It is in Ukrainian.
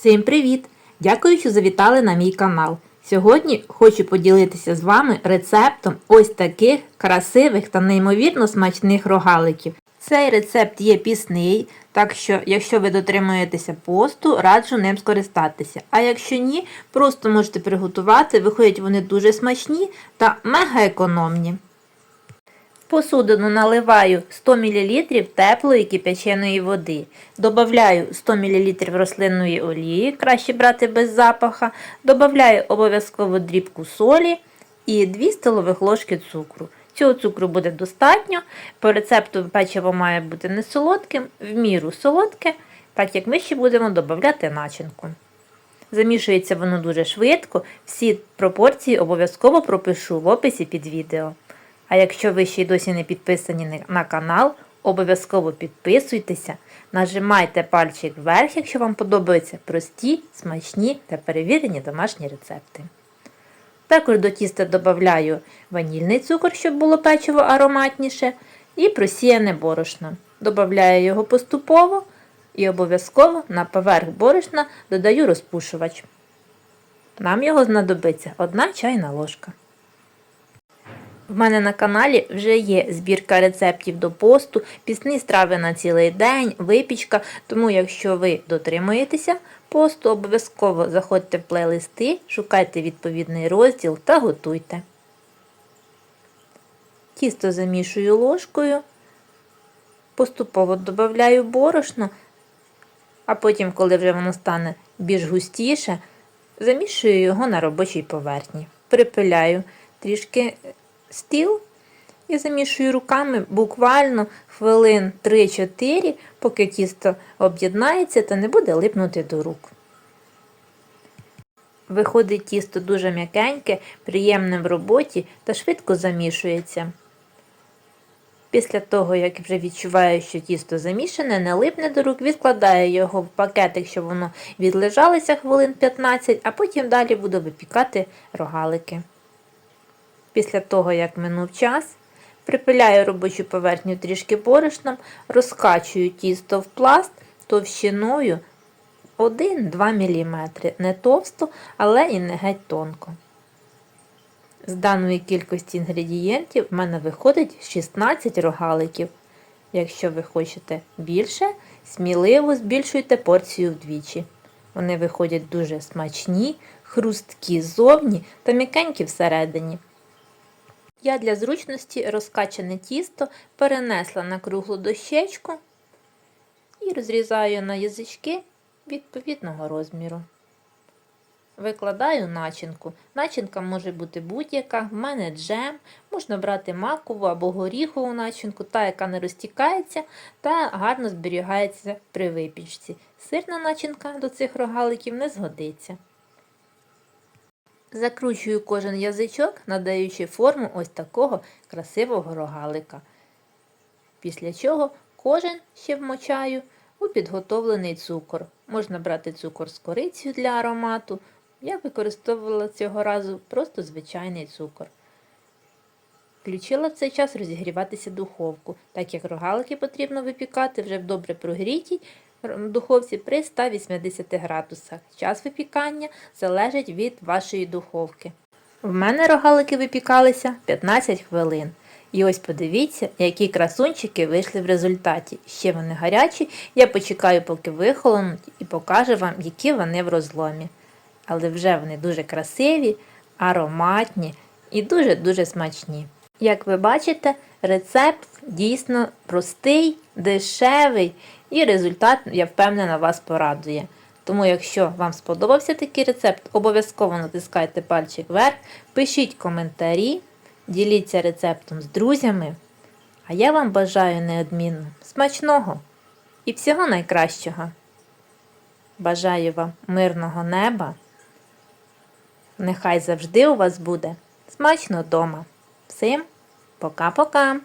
Всім привіт! Дякую, що завітали на мій канал. Сьогодні хочу поділитися з вами рецептом ось таких красивих та неймовірно смачних рогаликів. Цей рецепт є пісний, так що, якщо ви дотримуєтеся посту, раджу ним скористатися. А якщо ні, просто можете приготувати, виходять вони дуже смачні та мега економні. Посудину наливаю 100 мл теплої кипяченої води. Добавляю 100 мл рослинної олії, краще брати без запаха. Добавляю обов'язково дрібку солі і 2 столових ложки цукру. Цього цукру буде достатньо. По рецепту печиво має бути не солодким, в міру солодке, так як ми ще будемо додавати начинку. Замішується воно дуже швидко, всі пропорції обов'язково пропишу в описі під відео. А якщо ви ще й досі не підписані на канал, обов'язково підписуйтеся, нажимайте пальчик вверх, якщо вам подобаються прості, смачні та перевірені домашні рецепти. Також до тіста додаю ванільний цукор, щоб було печиво ароматніше, і просіяне борошно. Добавляю його поступово і обов'язково на поверх борошна додаю розпушувач. Нам його знадобиться 1 чайна ложка. В мене на каналі вже є збірка рецептів до посту, пісні страви на цілий день, випічка. Тому, якщо ви дотримуєтеся посту, обов'язково заходьте в плейлисти, шукайте відповідний розділ та готуйте. Тісто замішую ложкою, поступово додаю борошно, а потім, коли вже воно стане більш густіше, замішую його на робочій поверхні. Припиляю трішки стіл і замішую руками буквально хвилин 3-4, поки тісто об'єднається та не буде липнути до рук. Виходить тісто дуже м'якеньке, приємне в роботі та швидко замішується. Після того, як вже відчуваю, що тісто замішане, не липне до рук, відкладаю його в пакетик, щоб воно відлежалося хвилин 15, а потім далі буду випікати рогалики. Після того, як минув час, припиляю робочу поверхню трішки борошном, розкачую тісто в пласт товщиною 1-2 мм. Не товсто, але і не геть тонко. З даної кількості інгредієнтів в мене виходить 16 рогаликів. Якщо ви хочете більше, сміливо збільшуйте порцію вдвічі. Вони виходять дуже смачні, хрусткі ззовні та м'якенькі всередині. Я для зручності розкачане тісто перенесла на круглу дощечку і розрізаю на язички відповідного розміру. Викладаю начинку. Начинка може бути будь-яка, в мене джем, можна брати макову або горіхову начинку, та, яка не розтікається та гарно зберігається при випічці. Сирна начинка до цих рогаликів не згодиться. Закручую кожен язичок, надаючи форму ось такого красивого рогалика. Після чого кожен ще вмочаю у підготовлений цукор. Можна брати цукор з корицею для аромату. Я використовувала цього разу просто звичайний цукор. Включила в цей час розігріватися духовку, так як рогалики потрібно випікати вже в добре прогрітій духовці при 180 градусах. Час випікання залежить від вашої духовки. В мене рогалики випікалися 15 хвилин. І ось подивіться, які красунчики вийшли в результаті. Ще вони гарячі, я почекаю, поки вихолонуть, і покажу вам, які вони в розломі. Але вже вони дуже красиві, ароматні і дуже-дуже смачні. Як ви бачите, рецепт дійсно простий, дешевий і результат, я впевнена, вас порадує. Тому, якщо вам сподобався такий рецепт, обов'язково натискайте пальчик вверх, пишіть коментарі, діліться рецептом з друзями. А я вам бажаю неодмінно смачного і всього найкращого. Бажаю вам мирного неба. Нехай завжди у вас буде смачно вдома. Всім пока-пока!